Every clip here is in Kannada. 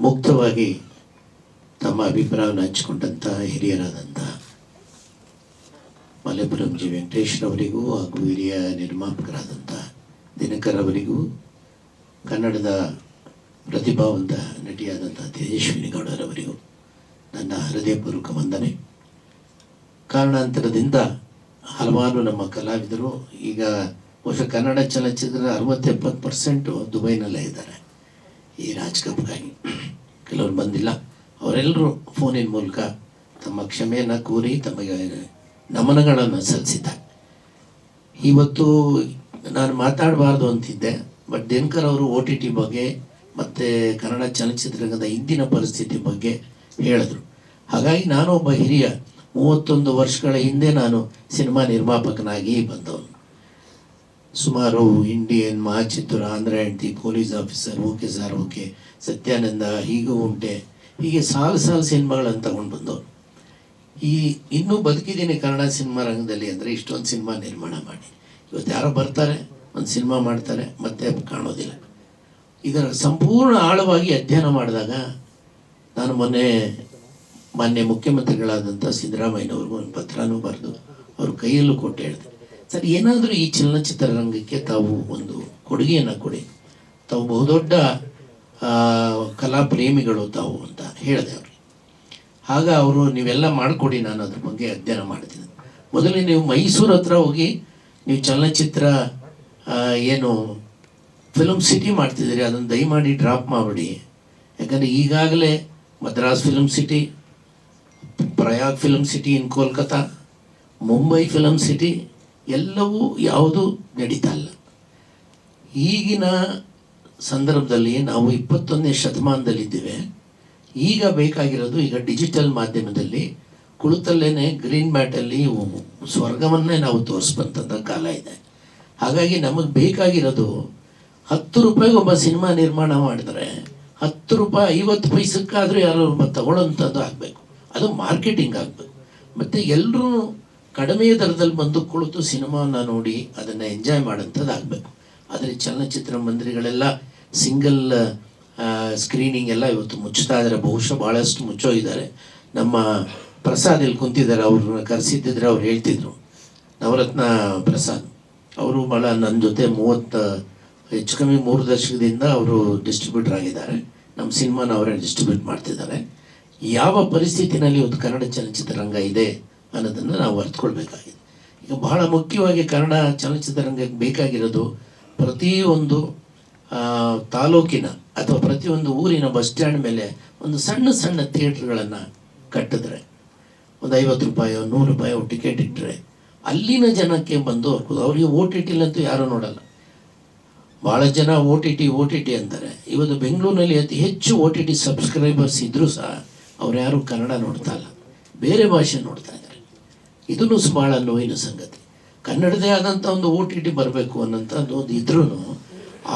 ಮುಕ್ತವಾಗಿ ತಮ್ಮ ಅಭಿಪ್ರಾಯವನ್ನು ಹಂಚಿಕೊಂಡಂಥ ಹಿರಿಯರಾದಂಥ ಮಲೆಪುರಂ ಜಿ ವೆಂಕಟೇಶ್ರವರಿಗೂ ಹಾಗೂ ಹಿರಿಯ ನಿರ್ಮಾಪಕರಾದಂಥ ದಿನಕರ್ ಅವರಿಗೂ ಕನ್ನಡದ ಪ್ರತಿಭಾವಂತ ನಟಿಯಾದಂಥ ತೇಜಸ್ವಿನಿ ಗೌಡರವರಿಗೂ ನನ್ನ ಹೃದಯಪೂರ್ವಕ ವಂದನೆ. ಕಾರಣಾಂತರದಿಂದ ಹಲವಾರು ನಮ್ಮ ಕಲಾವಿದರು ಈಗ ಬಹುಶಃ ಕನ್ನಡ ಚಲನಚಿತ್ರ ಅರವತ್ತೆಪ್ಪತ್ತು ಪರ್ಸೆಂಟು ದುಬೈನಲ್ಲೇ ಇದ್ದಾರೆ. ಈ ರಾಜ್ ಕಪ್ಗಾಗಿ ಕೆಲವರು ಬಂದಿಲ್ಲ. ಅವರೆಲ್ಲರೂ ಫೋನಿನ ಮೂಲಕ ತಮ್ಮ ಕ್ಷಮೆಯನ್ನು ಕೋರಿ ತಮಗೆ ನಮನಗಳನ್ನು ಸಲ್ಲಿಸಿದ್ದಾರೆ. ಇವತ್ತು ನಾನು ಮಾತಾಡಬಾರ್ದು ಅಂತಿದ್ದೆ ಬಟ್ ದಿನಕರ್ ಅವರು ಓ ಟಿ ಟಿ ಬಗ್ಗೆ ಮತ್ತು ಕನ್ನಡ ಚಲನಚಿತ್ರರಂಗದ ಇಂದಿನ ಪರಿಸ್ಥಿತಿ ಬಗ್ಗೆ ಹೇಳಿದ್ರು. ಹಾಗಾಗಿ ನಾನು ಒಬ್ಬ ಹಿರಿಯ, ಮೂವತ್ತೊಂದು ವರ್ಷಗಳ ಹಿಂದೆ ನಾನು ಸಿನಿಮಾ ನಿರ್ಮಾಪಕನಾಗಿ ಬಂದವನು. ಸುಮಾರು ಇಂಡಿಯನ್ ಮಹಾಚಿತ್ರ ಆಂಧ್ರ ಹೆಂಡತಿ police officer okay sir, okay Satyananda ಹೀಗೂ ಉಂಟೆ. ಹೀಗೆ ಸಾಲು ಸಾಲು ಸಿನಿಮಾಗಳನ್ನು ತಗೊಂಡು ಬಂದವರು ಈ ಇನ್ನೂ ಬದುಕಿದ್ದೀನಿ ಕನ್ನಡ ಸಿನಿಮಾ ರಂಗದಲ್ಲಿ ಅಂದರೆ ಇಷ್ಟೊಂದು ಸಿನಿಮಾ ನಿರ್ಮಾಣ ಮಾಡಿ. ಇವತ್ತು ಯಾರೋ ಬರ್ತಾರೆ, ಒಂದು ಸಿನಿಮಾ ಮಾಡ್ತಾರೆ, ಮತ್ತೆ ಕಾಣೋದಿಲ್ಲ. ಇದರ ಸಂಪೂರ್ಣ ಆಳವಾಗಿ ಅಧ್ಯಯನ ಮಾಡಿದಾಗ ನಾನು ಮೊನ್ನೆ ಮಾನ್ಯ ಮುಖ್ಯಮಂತ್ರಿಗಳಾದಂಥ ಸಿದ್ದರಾಮಯ್ಯನವ್ರಿಗೂ ಒಂದು ಪತ್ರನೂ ಬರೆದು ಅವ್ರ ಕೈಯಲ್ಲೂ ಕೊಟ್ಟು ಹೇಳಿದೆ. ಸರ್, ಏನಾದರೂ ಈ ಚಲನಚಿತ್ರ ರಂಗಕ್ಕೆ ತಾವು ಒಂದು ಕೊಡುಗೆಯನ್ನು ಕೊಡಿ. ತಾವು ಬಹುದೊಡ್ಡ ಕಲಾ ಪ್ರೇಮಿಗಳು ತಾವು ಅಂತ ಹೇಳಿದೆ ಅವರು. ಆಗ ಅವರು, ನೀವೆಲ್ಲ ಮಾಡಿಕೊಡಿ, ನಾನು ಅದ್ರ ಬಗ್ಗೆ ಅಧ್ಯಯನ ಮಾಡ್ತೀನಿ. ಮೊದಲು ನೀವು ಮೈಸೂರು ಹತ್ರ ಹೋಗಿ, ನೀವು ಚಲನಚಿತ್ರ ಏನು ಫಿಲ್ಮ್ ಸಿಟಿ ಮಾಡ್ತಿದ್ದೀರಿ, ಅದನ್ನು ದಯಮಾಡಿ ಡ್ರಾಪ್ ಮಾಡಿಬಿಡಿ. ಯಾಕಂದರೆ ಈಗಾಗಲೇ Madras film city, Prayag film city in Kolkata Mumbai film city ಎಲ್ಲವೂ ಯಾವುದೂ ನಡೀತಾ ಇಲ್ಲ. ಈಗಿನ ಸಂದರ್ಭದಲ್ಲಿ ನಾವು ಇಪ್ಪತ್ತೊಂದನೇ ಶತಮಾನದಲ್ಲಿದ್ದೇವೆ. ಈಗ ಬೇಕಾಗಿರೋದು ಈಗ ಡಿಜಿಟಲ್ ಮಾಧ್ಯಮದಲ್ಲಿ ಕುಳಿತಲ್ಲೇ ಗ್ರೀನ್ ಮ್ಯಾಟಲ್ಲಿ ಸ್ವರ್ಗವನ್ನೇ ನಾವು ತೋರಿಸ್ಬಂತಂಥ ಕಾಲ ಇದೆ. ಹಾಗಾಗಿ ನಮಗೆ ಬೇಕಾಗಿರೋದು ಹತ್ತು ರೂಪಾಯಿಗೆ ಒಬ್ಬ ಸಿನಿಮಾ ನಿರ್ಮಾಣ ಮಾಡಿದ್ರೆ ಹತ್ತು ರೂಪಾಯಿ, ಐವತ್ತು ಪೈಸಕ್ಕಾದರೂ ಯಾರು ತಗೊಳ್ಳೋಂಥದ್ದು ಆಗಬೇಕು. ಅದು ಮಾರ್ಕೆಟಿಂಗ್ ಆಗಬೇಕು. ಮತ್ತು ಎಲ್ಲರೂ ಕಡಿಮೆ ದರದಲ್ಲಿ ಬಂದು ಕುಳಿತು ಸಿನಿಮಾನ ನೋಡಿ ಅದನ್ನು ಎಂಜಾಯ್ ಮಾಡೋಂಥದ್ದು ಆಗಬೇಕು ಆದರೆ ಚಲನಚಿತ್ರ ಮಂದಿರಗಳೆಲ್ಲ ಸಿಂಗಲ್ ಸ್ಕ್ರೀನಿಂಗ್ ಎಲ್ಲ ಇವತ್ತು ಮುಚ್ಚುತ್ತಾ ಇದ್ದಾರೆ. ಬಹುಶಃ ಭಾಳಷ್ಟು ಮುಚ್ಚೋಗಿದ್ದಾರೆ ನಮ್ಮ ಪ್ರಸಾದ್ ಇಲ್ಲಿ ಕುಂತಿದ್ದಾರೆ. ಅವ್ರನ್ನ ಕರೆಸಿದ್ದಿದ್ರೆ ಅವ್ರು ಹೇಳ್ತಿದ್ರು. ನವರತ್ನ ಪ್ರಸಾದ್. ಅವರು ಭಾಳ ನನ್ನ ಜೊತೆ ಮೂವತ್ತ, ಹೆಚ್ಚು ಕಮ್ಮಿ ಮೂರು ದಶಕದಿಂದ ಅವರು ಡಿಸ್ಟ್ರಿಬ್ಯೂಟರ್ ಆಗಿದ್ದಾರೆ. ನಮ್ಮ ಸಿನಿಮಾನ ಅವರೇ ಡಿಸ್ಟ್ರಿಬ್ಯೂಟ್ ಮಾಡ್ತಿದ್ದಾರೆ. ಯಾವ ಪರಿಸ್ಥಿತಿನಲ್ಲಿ ಇವತ್ತು ಕನ್ನಡ ಚಲನಚಿತ್ರರಂಗ ಇದೆ? ಅನ್ನೋದನ್ನು ನಾವು ಅರ್ಥಕೊಳ್ಬೇಕಾಗಿದೆ ಈಗ ಬಹಳ ಮುಖ್ಯವಾಗಿ ಕನ್ನಡ ಚಲನಚಿತ್ರರಂಗಕ್ಕೆ ಬೇಕಾಗಿರೋದು ಪ್ರತಿಯೊಂದು ತಾಲೂಕಿನ ಅಥವಾ ಪ್ರತಿಯೊಂದು ಊರಿನ ಬಸ್ ಸ್ಟ್ಯಾಂಡ್ ಮೇಲೆ ಒಂದು ಸಣ್ಣ ಸಣ್ಣ ಥಿಯೇಟ್ರ್ಗಳನ್ನು ಕಟ್ಟಿದ್ರೆ, ಒಂದು ಐವತ್ತು ರೂಪಾಯೋ, ನೂರು ರೂಪಾಯೋ ಟಿಕೆಟ್ ಇಟ್ಟರೆ ಅಲ್ಲಿನ ಜನಕ್ಕೆ ಬಂದು ಹೋಗ್ಬೋದು ಅವರಿಗೆ ಓ ಟಿ ಟಿಲಂತೂ ಯಾರೂ ನೋಡಲ್ಲ. ಭಾಳ ಜನ O T T, O T T ಅಂತಾರೆ ಇವತ್ತು ಬೆಂಗಳೂರಿನಲ್ಲಿ ಅತಿ ಹೆಚ್ಚು ಓ ಟಿ ಟಿ ಸಬ್ಸ್ಕ್ರೈಬರ್ಸ್ ಇದ್ದರೂ ಸಹ ಅವ್ರು ಯಾರೂ ಕನ್ನಡ ನೋಡ್ತಾ ಇಲ್ಲ. ಬೇರೆ ಭಾಷೆ ನೋಡ್ತಾ ಇದ್ದಾರೆ ಇದನ್ನು ಭಾಳ ನೋವಿನ ಸಂಗತಿ? ಕನ್ನಡದೇ ಆದಂಥ ಒಂದು ಓ ಟಿ ಟಿ ಬರಬೇಕು ಅನ್ನೋಂಥದ್ದು ಒಂದು ಇದ್ರೂ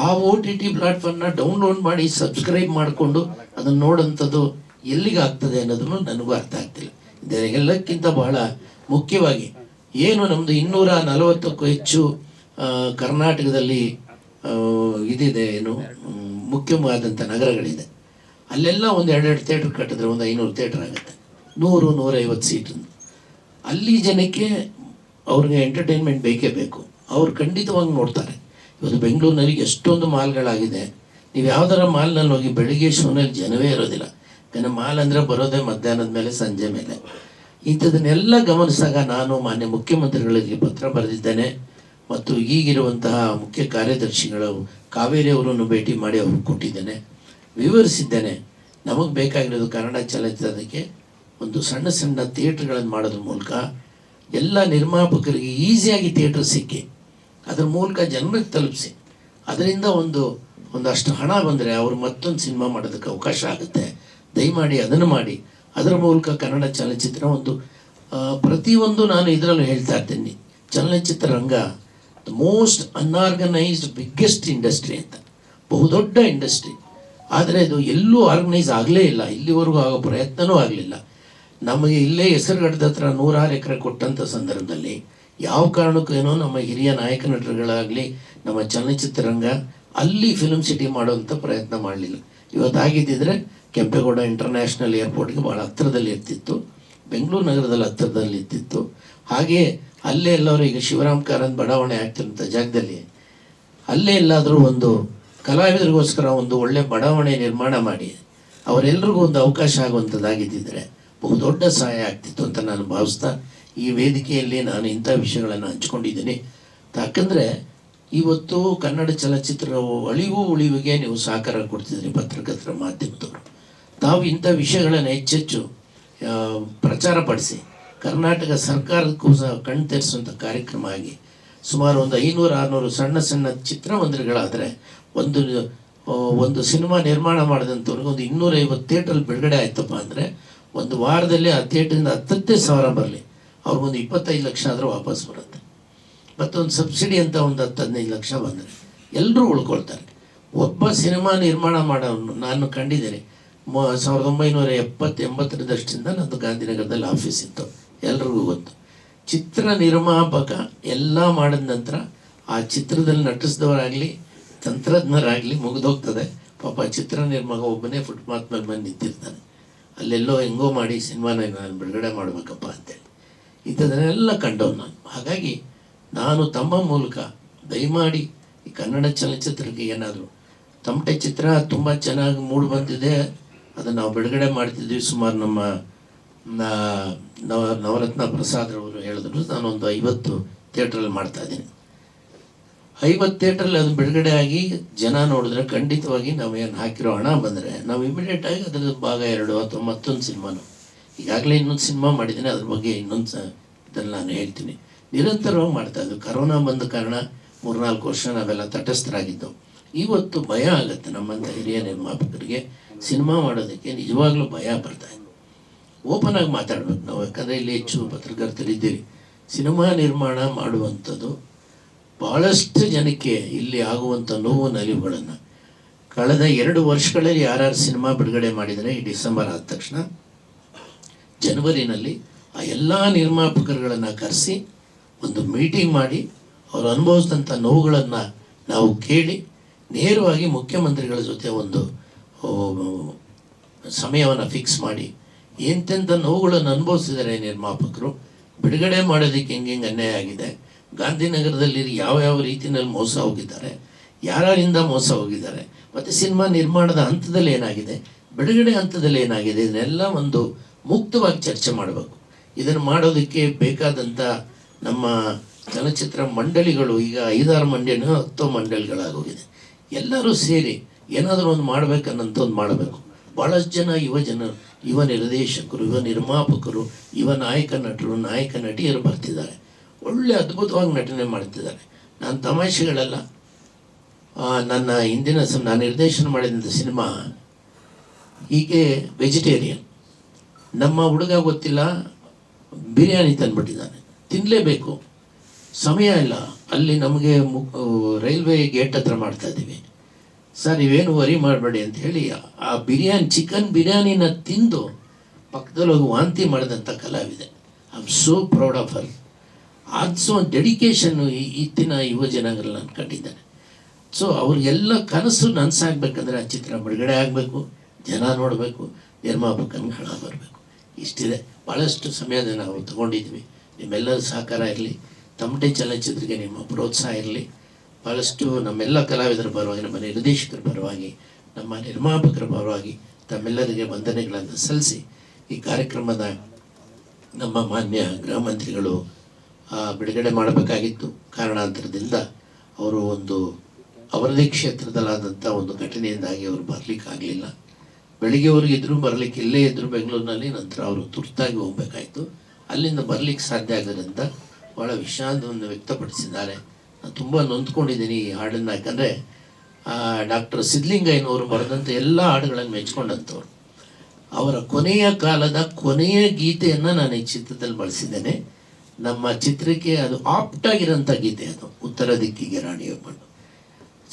ಆ ಓ ಟಿ ಟಿ ಪ್ಲಾಟ್ಫಾರ್ಮ್ನ ಡೌನ್ಲೋಡ್ ಮಾಡಿ ಸಬ್ಸ್ಕ್ರೈಬ್ ಮಾಡಿಕೊಂಡು ಅದನ್ನು ಎಲ್ಲಿಗೆ ಆಗ್ತದೆ ಅನ್ನೋದನ್ನು ನನಗೂ ಅರ್ಥ ಆಗ್ತಿಲ್ಲ. ಇದೆಲ್ಲಕ್ಕಿಂತ ಬಹಳ ಮುಖ್ಯವಾಗಿ ಏನು ನಮ್ಮದು ಇನ್ನೂರ ನಲವತ್ತಕ್ಕೂ ಹೆಚ್ಚು ಕರ್ನಾಟಕದಲ್ಲಿ ಇದಿದೆ ಏನು ಮುಖ್ಯವಾದಂಥ ನಗರಗಳಿದೆ. ಅಲ್ಲೆಲ್ಲ ಒಂದು ಎರಡೆರಡು ಥಿಯೇಟ್ರ್ ಕಟ್ಟಿದ್ರೆ ಒಂದು ಐನೂರು ಥಿಯೇಟ್ರ್ ಆಗುತ್ತೆ. ನೂರು, ನೂರೈವತ್ತು ಸೀಟು ಅಲ್ಲಿ ಜನಕ್ಕೆ ಅವ್ರಿಗೆ ಎಂಟರ್ಟೈನ್ಮೆಂಟ್ ಬೇಕೇ ಬೇಕು. ಅವ್ರು ಖಂಡಿತವಾಗಿ ನೋಡ್ತಾರೆ. ಇವತ್ತು ಬೆಂಗಳೂರಿನಲ್ಲಿ ಎಷ್ಟೊಂದು ಮಾಲ್ಗಳಾಗಿದೆ. ನೀವು ಯಾವ್ದಾರ ಮಾಲ್ನಲ್ಲಿ ಹೋಗಿ ಬೆಳಿಗ್ಗೆ ಶೋನಲ್ಲಿ ಜನವೇ ಇರೋದಿಲ್ಲ. ಯಾಕಂದರೆ ಮಾಲ್ ಅಂದರೆ ಬರೋದೇ ಮಧ್ಯಾಹ್ನದ ಮೇಲೆ, ಸಂಜೆ ಮೇಲೆ. ಇಂಥದನ್ನೆಲ್ಲ ಗಮನಿಸಿದಾಗ ನಾನು ಮಾನ್ಯ ಮುಖ್ಯಮಂತ್ರಿಗಳಿಗೆ ಪತ್ರ ಬರೆದಿದ್ದೇನೆ. ಮತ್ತು ಈಗಿರುವಂತಹ ಮುಖ್ಯ ಕಾರ್ಯದರ್ಶಿಗಳು ಕಾವೇರಿ ಅವರನ್ನು ಭೇಟಿ ಮಾಡಿ ಅವ್ರಿಗೆ ಕೊಟ್ಟಿದ್ದೇನೆ. ವಿವರಿಸಿದ್ದೇನೆ. ನಮಗೆ ಬೇಕಾಗಿರೋದು ಕನ್ನಡ ಚಲನಚಿತ್ರಕ್ಕೆ ಒಂದು ಸಣ್ಣ ಸಣ್ಣ ಥಿಯೇಟ್ರ್ಗಳನ್ನು ಮಾಡೋದ್ರ ಮೂಲಕ ಎಲ್ಲ ನಿರ್ಮಾಪಕರಿಗೆ ಈಸಿಯಾಗಿ ಥಿಯೇಟ್ರ್ ಸಿಕ್ಕಿ, ಅದ್ರ ಮೂಲಕ ಜನರಿಗೆ ತಲುಪಿಸಿ, ಅದರಿಂದ ಒಂದು, ಒಂದಷ್ಟು ಹಣ ಬಂದರೆ ಅವರು ಮತ್ತೊಂದು ಸಿನಿಮಾ ಮಾಡೋದಕ್ಕೆ ಅವಕಾಶ ಆಗುತ್ತೆ. ದಯಮಾಡಿ ಅದನ್ನು ಮಾಡಿ. ಅದರ ಮೂಲಕ ಕನ್ನಡ ಚಲನಚಿತ್ರ ಒಂದು ಪ್ರತಿಯೊಂದು ನಾನು ಇದರಲ್ಲೂ ಹೇಳ್ತಾ ಇರ್ತೀನಿ. ಚಲನಚಿತ್ರ ರಂಗ the most unorganised biggest industry ಅಂತ. ಬಹುದೊಡ್ಡ ಇಂಡಸ್ಟ್ರಿ ಆದರೆ ಇದು ಎಲ್ಲೂ ಆರ್ಗನೈಸ್ ಆಗಲೇ ಇಲ್ಲ. ಇಲ್ಲಿವರೆಗೂ ಆಗೋ ಪ್ರಯತ್ನವೂ ಆಗಲಿಲ್ಲ. ನಮಗೆ ಇಲ್ಲೇ ಹೆಸರುಗಡದ ಹತ್ರ ನೂರಾರು ಎಕರೆ ಕೊಟ್ಟಂಥ ಸಂದರ್ಭದಲ್ಲಿ ಯಾವ ಕಾರಣಕ್ಕೂ ಏನೋ ನಮ್ಮ ಹಿರಿಯ ನಾಯಕ ನಟರುಗಳಾಗಲಿ, ನಮ್ಮ ಚಲನಚಿತ್ರರಂಗ ಅಲ್ಲಿ ಫಿಲ್ಮ್ ಸಿಟಿ ಮಾಡುವಂಥ ಪ್ರಯತ್ನ ಮಾಡಲಿಲ್ಲ. ಇವತ್ತಾಗಿದ್ದಿದ್ರೆ ಕೆಂಪೇಗೌಡ ಇಂಟರ್ನ್ಯಾಷನಲ್ ಏರ್ಪೋರ್ಟ್ಗೆ ಭಾಳ ಹತ್ತಿರದಲ್ಲಿ ಇರ್ತಿತ್ತು, ಬೆಂಗಳೂರು ನಗರದಲ್ಲಿ ಹತ್ತಿರದಲ್ಲಿ ಇರ್ತಿತ್ತು. ಹಾಗೆಯೇ ಅಲ್ಲೇ ಎಲ್ಲರೂ ಈಗ ಶಿವರಾಮ್ ಕಾರಂತ್ ಬಡಾವಣೆ ಆಗ್ತಿರೋಂಥ ಜಾಗದಲ್ಲಿ ಅಲ್ಲೇ ಎಲ್ಲಾದರೂ ಒಂದು ಕಲಾವಿದರಿಗೋಸ್ಕರ ಒಂದು ಒಳ್ಳೆ ಬಡಾವಣೆ ನಿರ್ಮಾಣ ಮಾಡಿ ಅವರೆಲ್ಲರಿಗೂ ಒಂದು ಅವಕಾಶ ಆಗುವಂಥದ್ದಾಗಿದ್ದಿದ್ರೆ ಬಹುದೊಡ್ಡ ಸಹಾಯ ಆಗ್ತಿತ್ತು ಅಂತ ನಾನು ಭಾವಿಸ್ತಾ ಈ ವೇದಿಕೆಯಲ್ಲಿ ನಾನು ಇಂಥ ವಿಷಯಗಳನ್ನು ಹಂಚ್ಕೊಂಡಿದ್ದೀನಿ. ಯಾಕಂದರೆ ಇವತ್ತು ಕನ್ನಡ ಚಲನಚಿತ್ರ ಅಳಿವು ಉಳಿವಿಗೆ ನೀವು ಸಹಕಾರ ಕೊಡ್ತಿದ್ರಿ ಪತ್ರಕರ್ತರ ಮಾಧ್ಯಮದವರು. ತಾವು ಇಂಥ ವಿಷಯಗಳನ್ನು ಹೆಚ್ಚೆಚ್ಚು ಪ್ರಚಾರ ಪಡಿಸಿ. ಕರ್ನಾಟಕ ಸರ್ಕಾರಕ್ಕೂ ಸಹ ಕಣ್ ತೆರೆಸುವಂಥ ಕಾರ್ಯಕ್ರಮ ಆಗಿ ಸುಮಾರು ಒಂದು ಐನೂರು, ಆರುನೂರು ಸಣ್ಣ ಸಣ್ಣ ಚಿತ್ರಮಂದಿರಗಳಾದರೆ ಒಂದು ಒಂದು ಸಿನಿಮಾ ನಿರ್ಮಾಣ ಮಾಡಿದಂಥವ್ರಿಗೆ ಒಂದು ಇನ್ನೂರೈವತ್ತು ಥಿಯೇಟ್ರಲ್ಲಿ ಬಿಡುಗಡೆ ಆಯ್ತಪ್ಪ ಅಂದರೆ ಒಂದು ವಾರದಲ್ಲಿ ಹದಿನೆಂಟರಿಂದ ಹತ್ತತ್ತೇ ಸಾವಿರ ಬರಲಿ. ಅವ್ರಿಗೊಂದು ಇಪ್ಪತ್ತೈದು ಲಕ್ಷ ಆದರೂ ವಾಪಸ್ ಬರುತ್ತೆ. ಮತ್ತೊಂದು ಸಬ್ಸಿಡಿ ಅಂತ ಒಂದು ಹತ್ತು, ಹದಿನೈದು ಲಕ್ಷ ಬಂದರೆ ಎಲ್ಲರೂ ಉಳ್ಕೊಳ್ತಾರೆ. ಒಬ್ಬ ಸಿನಿಮಾ ನಿರ್ಮಾಣ ಮಾಡೋನು ನಾನು ಕಂಡಿದ್ದೇನೆ. ಮ, ಸಾವಿರದ ಒಂಬೈನೂರ ಎಪ್ಪತ್ತು ಎಂಬತ್ತರದಷ್ಟಿಂದ ನಂದು ಗಾಂಧಿನಗರದಲ್ಲಿ ಆಫೀಸ್ ಇತ್ತು. ಎಲ್ರಿಗೂ ಗೊತ್ತು. ಚಿತ್ರ ನಿರ್ಮಾಪಕ ಎಲ್ಲ ಮಾಡಿದ ನಂತರ ಆ ಚಿತ್ರದಲ್ಲಿ ನಟಿಸಿದವರಾಗಲಿ, ತಂತ್ರಜ್ಞರಾಗಲಿ ಮುಗಿದೋಗ್ತದೆ. ಪಾಪ ಚಿತ್ರ ನಿರ್ಮಾಪಕ ಒಬ್ಬನೇ ಫುಟ್ಪಾತ್ ಮೇಲೆ ಬಂದು ನಿಂತಿರ್ತಾನೆ. ಅಲ್ಲೆಲ್ಲೋ ಹೆಂಗೋ ಮಾಡಿ ಸಿನಿಮಾನ ನಾನು ಬಿಡುಗಡೆ ಮಾಡಬೇಕಪ್ಪ ಅಂತೇಳಿ. ಇಂಥದನ್ನೆಲ್ಲ ಕಂಡವ್ ನಾನು. ಹಾಗಾಗಿ ನಾನು ತಮ್ಮ ಮೂಲಕ ದಯಮಾಡಿ ಈ ಕನ್ನಡ ಚಲನಚಿತ್ರಕ್ಕೆ ಏನಾದರೂ ತಮಟೆ ಚಿತ್ರ ತುಂಬ ಚೆನ್ನಾಗಿ ಮೂಡಿ ಬಂದಿದೆ. ಅದನ್ನು ನಾವು ಬಿಡುಗಡೆ ಮಾಡ್ತಿದ್ವಿ. ಸುಮಾರು ನಮ್ಮ ನವ, ನವರತ್ನ ಪ್ರಸಾದ್ರವರು ಹೇಳಿದ್ರು. ನಾನೊಂದು ಐವತ್ತು ಥಿಯೇಟ್ರಲ್ಲಿ ಮಾಡ್ತಾ ಇದ್ದೀನಿ ಐವತ್ತು ಥಿಯೇಟ್ರಲ್ಲಿ ಅದು ಬಿಡುಗಡೆ ಆಗಿ ಜನ ನೋಡಿದ್ರೆ ಖಂಡಿತವಾಗಿ ನಾವು ಏನು ಹಾಕಿರೋ ಹಣ ಬಂದರೆ ನಾವು ಇಮಿಡಿಯೇಟ್ ಆಗಿ ಅದರ ಭಾಗ ಎರಡು ಅಥವಾ ಮತ್ತೊಂದು ಸಿನಿಮಾನು ಈಗಾಗಲೇ ಇನ್ನೊಂದು ಸಿನಿಮಾ ಮಾಡಿದ್ದೀನಿ, ಅದ್ರ ಬಗ್ಗೆ ಇನ್ನೊಂದು ಇದನ್ನು ನಾನು ಹೇಳ್ತೀನಿ. ನಿರಂತರವಾಗಿ ಮಾಡ್ತಾ ಇದ್ವಿ ಕರೋನಾ ಬಂದ ಕಾರಣ ಮೂರ್ನಾಲ್ಕು ವರ್ಷ ನಾವೆಲ್ಲ ತಟಸ್ಥರಾಗಿದ್ದು. ಇವತ್ತು ಭಯ ಆಗುತ್ತೆ ನಮ್ಮಂಥ ಹಿರಿಯ ನಿರ್ಮಾಪಕರಿಗೆ. ಸಿನಿಮಾ ಮಾಡೋದಕ್ಕೆ ನಿಜವಾಗ್ಲೂ ಭಯ ಬರ್ತಾ ಇದೆ. ಓಪನ್ ಆಗಿ ಮಾತಾಡ್ಬೇಕು ನಾವು, ಯಾಕಂದರೆ ಇಲ್ಲಿ ಹೆಚ್ಚು ಪತ್ರಕರ್ತರಿದ್ದೀವಿ ಸಿನಿಮಾ ನಿರ್ಮಾಣ ಮಾಡುವಂಥದ್ದು ಭಾಳಷ್ಟು ಜನಕ್ಕೆ ಇಲ್ಲಿ ಆಗುವಂಥ ನೋವು ನಲಿವುಗಳನ್ನು. ಕಳೆದ ಎರಡು ವರ್ಷಗಳಲ್ಲಿ ಯಾರ್ಯಾರು ಸಿನಿಮಾ ಬಿಡುಗಡೆ ಮಾಡಿದರೆ ಈ ಡಿಸೆಂಬರ್ ಆದ ತಕ್ಷಣ ಜನವರಿನಲ್ಲಿ ಆ ಎಲ್ಲ ನಿರ್ಮಾಪಕರುಗಳನ್ನು ಕರೆಸಿ ಒಂದು ಮೀಟಿಂಗ್ ಮಾಡಿ ಅವರು ಅನುಭವಿಸಿದಂಥ ನೋವುಗಳನ್ನು ನಾವು ಕೇಳಿ ನೇರವಾಗಿ ಮುಖ್ಯಮಂತ್ರಿಗಳ ಜೊತೆ ಒಂದು ಸಮಯವನ್ನು ಫಿಕ್ಸ್ ಮಾಡಿ ಎಂತೆಂಥ ನೋವುಗಳನ್ನು ಅನುಭವಿಸಿದರೆ ನಿರ್ಮಾಪಕರು. ಬಿಡುಗಡೆ ಮಾಡೋದಕ್ಕೆ ಹೆಂಗೆ ಅನ್ಯಾಯ ಆಗಿದೆ. ಗಾಂಧಿನಗರದಲ್ಲಿ ಯಾವ ಯಾವ ರೀತಿಯಲ್ಲಿ ಮೋಸ ಹೋಗಿದ್ದಾರೆ ಯಾರಿಂದ ಮೋಸ ಹೋಗಿದ್ದಾರೆ, ಮತ್ತು ಸಿನಿಮಾ ನಿರ್ಮಾಣದ ಹಂತದಲ್ಲಿ ಏನಾಗಿದೆ, ಬಿಡುಗಡೆ ಹಂತದಲ್ಲಿ ಏನಾಗಿದೆ, ಇದನ್ನೆಲ್ಲ ಒಂದು ಮುಕ್ತವಾಗಿ ಚರ್ಚೆ ಮಾಡಬೇಕು. ಇದನ್ನು ಮಾಡೋದಕ್ಕೆ ಬೇಕಾದಂಥ ನಮ್ಮ ಚಲನಚಿತ್ರ ಮಂಡಳಿಗಳು, ಈಗ ಐದಾರು ಮಂಡಳಿನೂ ಹತ್ತು ಮಂಡಳಿಗಳಾಗೋಗಿದೆ. ಎಲ್ಲರೂ ಸೇರಿ ಏನಾದರೂ ಒಂದು ಮಾಡಬೇಕನ್ನಂತ ಒಂದು ಮಾಡಬೇಕು. ಭಾಳಷ್ಟು ಜನ ಯುವ ಯುವ ನಿರ್ದೇಶಕರು, ಯುವ ನಿರ್ಮಾಪಕರು, ಯುವ ನಾಯಕ ನಟರು, ನಾಯಕ ನಟಿಯರು ಬರ್ತಿದ್ದಾರೆ. ಒಳ್ಳೆ ಅದ್ಭುತವಾಗಿ ನಟನೆ ಮಾಡ್ತಿದ್ದಾರೆ. ನಾನು ತಮಾಷೆಗಳೆಲ್ಲ. ನನ್ನ ಹಿಂದಿನ ನಾನು ನಿರ್ದೇಶನ ಮಾಡಿದಂಥ ಸಿನಿಮಾ ಹೀಗೆ ವೆಜಿಟೇರಿಯನ್. ನಮ್ಮ ಹುಡುಗ ಗೊತ್ತಿಲ್ಲ, ಬಿರಿಯಾನಿ ತಂದುಬಿಟ್ಟಿದ್ದಾನೆ. ತಿನ್ನಲೇಬೇಕು ಸಮಯ ಇಲ್ಲ. ಅಲ್ಲಿ ನಮಗೆ ಮು ರೈಲ್ವೆ ಗೇಟ್ ಹತ್ರ ಮಾಡ್ತಾ ಇದ್ದೀವಿ. ಸರ್, ನೀವೇನು ವರಿ ಮಾಡಬೇಡಿ ಅಂತ ಹೇಳಿ, ಆ ಬಿರಿಯಾನಿ, ಚಿಕನ್ ಬಿರಿಯಾನಿನ ತಿಂದು ಪಕ್ಕದಲ್ಲಿ ಹೋಗಿ ವಾಂತಿ ಮಾಡಿದಂಥ ಕಲಾವಿದೆ. I am so proud of her ಅದು ಸೊ ಡೆಡಿಕೇಶನ್ನು ಇತ್ತಿನ ಯುವ ಜನಾಂಗದಲ್ಲಿ ನಾನು ಕಂಡಿದ್ದೇನೆ. ಸೊ ಅವ್ರಿಗೆಲ್ಲ ಕನಸು ನನಸಾಗಬೇಕಂದ್ರೆ ಆ ಚಿತ್ರ ಬಿಡುಗಡೆ ಆಗಬೇಕು, ಜನ ನೋಡಬೇಕು, ನಿರ್ಮಾಪಕನ ಹಣ ಬರಬೇಕು. ಇಷ್ಟಿದೆ. ಭಾಳಷ್ಟು ಸಮಯದ ನಾವು ತೊಗೊಂಡಿದ್ವಿ ನಿಮ್ಮೆಲ್ಲರ ಸಹಕಾರ ಇರಲಿ ತಮಟೆ ಚಲನಚಿತ್ರಕ್ಕೆ ನಿಮ್ಮ ಪ್ರೋತ್ಸಾಹ ಇರಲಿ ಭಾಳಷ್ಟು ನಮ್ಮೆಲ್ಲ ಕಲಾವಿದರ ಪರವಾಗಿ, ನಮ್ಮ ನಿರ್ದೇಶಕರ ಪರವಾಗಿ, ನಮ್ಮ ನಿರ್ಮಾಪಕರ ಪರವಾಗಿ, ತಮ್ಮೆಲ್ಲರಿಗೆ ವಂದನೆಗಳನ್ನು ಸಲ್ಲಿಸಿ ಈ ಕಾರ್ಯಕ್ರಮದ ನಮ್ಮ ಮಾನ್ಯ ಗೃಹ ಮಂತ್ರಿಗಳು ಬಿಡುಗಡೆ ಮಾಡಬೇಕಾಗಿತ್ತು. ಕಾರಣಾಂತರದಿಂದ ಅವರು ಒಂದು ಅವರದೇ ಕ್ಷೇತ್ರದಲ್ಲಾದಂಥ ಒಂದು ಘಟನೆಯಿಂದಾಗಿ ಅವರು ಬರಲಿಕ್ಕಾಗಲಿಲ್ಲ. ಬೆಳಿಗ್ಗೆವರೆಗೆ ಇದ್ದರೂ ಬರಲಿಕ್ಕೆ ಇಲ್ಲೇ ಇದ್ದರು ಬೆಂಗಳೂರಿನಲ್ಲಿ, ನಂತರ ಅವರು ತುರ್ತಾಗಿ ಹೋಗಬೇಕಾಯಿತು. ಅಲ್ಲಿಂದ ಬರಲಿಕ್ಕೆ ಸಾಧ್ಯ ಆಗದ್ರಿಂದ ಭಾಳ ವಿಷಾದವನ್ನು ವ್ಯಕ್ತಪಡಿಸಿದ್ದಾರೆ. ನಾನು ತುಂಬ ನೊಂದ್ಕೊಂಡಿದ್ದೀನಿ ಈ ಹಾಡನ್ನು, ಯಾಕಂದರೆ ಡಾಕ್ಟರ್ ಸಿದ್ಲಿಂಗಯ್ಯನವರು ಬರೆದಂಥ ಎಲ್ಲ ಹಾಡುಗಳನ್ನು ಮೆಚ್ಕೊಂಡಂಥವ್ರು. ಅವರ ಕೊನೆಯ ಕಾಲದ ಕೊನೆಯ ಗೀತೆಯನ್ನು ನಾನು ಈ ಚಿತ್ರದಲ್ಲಿ ಬಳಸಿದ್ದೇನೆ. ನಮ್ಮ ಚಿತ್ರಕ್ಕೆ ಅದು ಆಪ್ಟ್ ಆಗಿರೋಂಥ ಗೀತೆ ಅದು. ಉತ್ತರ ದಿಕ್ಕಿಗೆ ರಾಣಿಯೊಬ್ಬಳು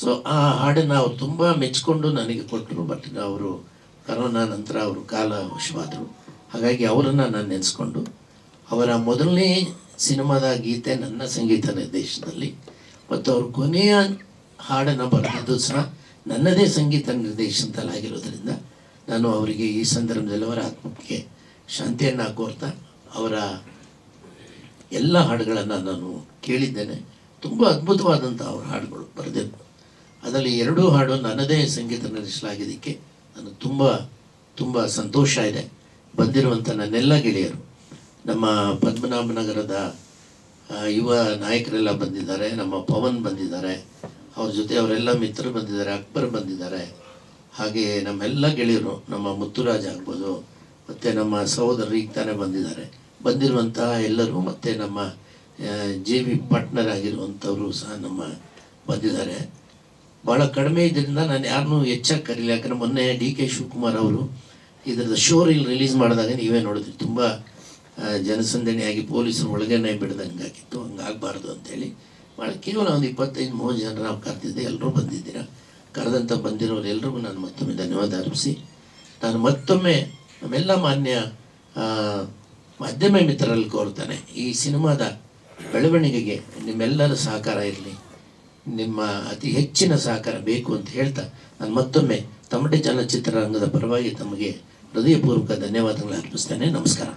ಸೊ ಆ ಹಾಡನ್ನು ಅವ್ರು ತುಂಬ ಮೆಚ್ಕೊಂಡು ನನಗೆ ಕೊಟ್ಟರು ಬಟ್ ಅವರು ಕರೋನಾ ನಂತರ ಅವರು ಕಾಲ ವಶವಾದರು. ಹಾಗಾಗಿ ಅವರನ್ನು ನಾನು ನೆನೆಸ್ಕೊಂಡು, ಅವರ ಮೊದಲನೇ ಸಿನಿಮಾದ ಗೀತೆ ನನ್ನ ಸಂಗೀತ ನಿರ್ದೇಶನದಲ್ಲಿ, ಮತ್ತು ಅವ್ರ ಕೊನೆಯ ಹಾಡನ್ನು ಬರೆದಿದ್ದು ಸಹ ನನ್ನದೇ ಸಂಗೀತ ನಿರ್ದೇಶನದಲ್ಲಾಗಿರೋದ್ರಿಂದ ನಾನು ಅವರಿಗೆ ಈ ಸಂದರ್ಭದಲ್ಲಿ ಅವರ ಆತ್ಮಕ್ಕೆ ಶಾಂತಿಯನ್ನು ಕೋರ್ತಾ ಅವರ ಎಲ್ಲ ಹಾಡುಗಳನ್ನು ನಾನು ಕೇಳಿದ್ದೇನೆ. ತುಂಬ ಅದ್ಭುತವಾದಂಥ ಅವ್ರ ಹಾಡುಗಳು ಬರೆದಿದ್ದು. ಅದರಲ್ಲಿ ಎರಡೂ ಹಾಡು ನನ್ನದೇ ಸಂಗೀತ ನಡೆಸಲಾಗಿದ್ದಕ್ಕೆ ನಾನು ತುಂಬ ತುಂಬ ಸಂತೋಷ ಇದೆ. ಬಂದಿರುವಂಥ ನನ್ನೆಲ್ಲ ಗೆಳೆಯರು, ನಮ್ಮ ಪದ್ಮನಾಭನಗರದ ಯುವ ನಾಯಕರೆಲ್ಲ ಬಂದಿದ್ದಾರೆ, ನಮ್ಮ ಪವನ್ ಬಂದಿದ್ದಾರೆ, ಅವ್ರ ಜೊತೆ ಅವರೆಲ್ಲ ಮಿತ್ರರು ಬಂದಿದ್ದಾರೆ, ಅಕ್ಬರ್ ಬಂದಿದ್ದಾರೆ. ಹಾಗೆ ನಮ್ಮೆಲ್ಲ ಗೆಳೆಯರು, ನಮ್ಮ ಮುತ್ತುರಾಜ್ ಆಗ್ಬೋದು, ಮತ್ತು ನಮ್ಮ ಸಹೋದರರು ಈಗ ತಾನೇ ಬಂದಿದ್ದಾರೆ. ಬಂದಿರುವಂತಹ ಎಲ್ಲರೂ ಮತ್ತು ನಮ್ಮ ಜೆ ವಿ ಪಾರ್ಟ್ನರ್ ಆಗಿರುವಂಥವರು ಸಹ ನಮ್ಮ ಬಂದಿದ್ದಾರೆ. ಭಾಳ ಕಡಿಮೆ ಇದರಿಂದ ನಾನು ಯಾರನ್ನೂ ಹೆಚ್ಚಾಗಿ ಕರೀಲಿ ಯಾಕಂದರೆ ಮೊನ್ನೆ ಡಿ ಕೆ ಶಿವಕುಮಾರ್ ಅವರು ಇದರದ ಶೋ ರೀಲ್ ರಿಲೀಸ್ ಮಾಡಿದಾಗ ನೀವೇ ನೋಡಿದ್ರಿ, ತುಂಬ ಜನಸಂದಣಿಯಾಗಿ ಪೊಲೀಸರು ಒಳಗೇನೆ ಬಿಡ್ದಂಗೆ ಆಗಿತ್ತು. ಹಂಗಾಗಬಾರ್ದು ಅಂತೇಳಿ. ಭಾಳ ಕೇವಲ ಒಂದು ಇಪ್ಪತ್ತೈದು, ಮೂವತ್ತು ಜನ ನಾವು ಕರೆದಿದ್ದೆ. ಎಲ್ಲರೂ ಬಂದಿದ್ದೀರಾ? ಕರೆದಂಥ ಬಂದಿರೋರು ಎಲ್ರಿಗೂ ನಾನು ಮತ್ತೊಮ್ಮೆ ಧನ್ಯವಾದ ಅರ್ಪಿಸಿ. ನಾನು ಮತ್ತೊಮ್ಮೆ ನಮ್ಮೆಲ್ಲ ಮಾನ್ಯ ಮಾಧ್ಯಮ ಮಿತ್ರರಲ್ಲಿ ಕೋರ್ತಾನೆ ಈ ಸಿನಿಮಾದ ಬೆಳವಣಿಗೆಗೆ ನಿಮ್ಮೆಲ್ಲರ ಸಹಕಾರ ಇರಲಿ. ನಿಮ್ಮ ಅತಿ ಹೆಚ್ಚಿನ ಸಹಕಾರ ಬೇಕು ಅಂತ ಹೇಳ್ತಾ ನಾನು ಮತ್ತೊಮ್ಮೆ ತಮಟೆ ಚಲನಚಿತ್ರರಂಗದ ಪರವಾಗಿ ತಮಗೆ ಹೃದಯಪೂರ್ವಕ ಧನ್ಯವಾದಗಳು ಅರ್ಪಿಸ್ತೇನೆ. ನಮಸ್ಕಾರ.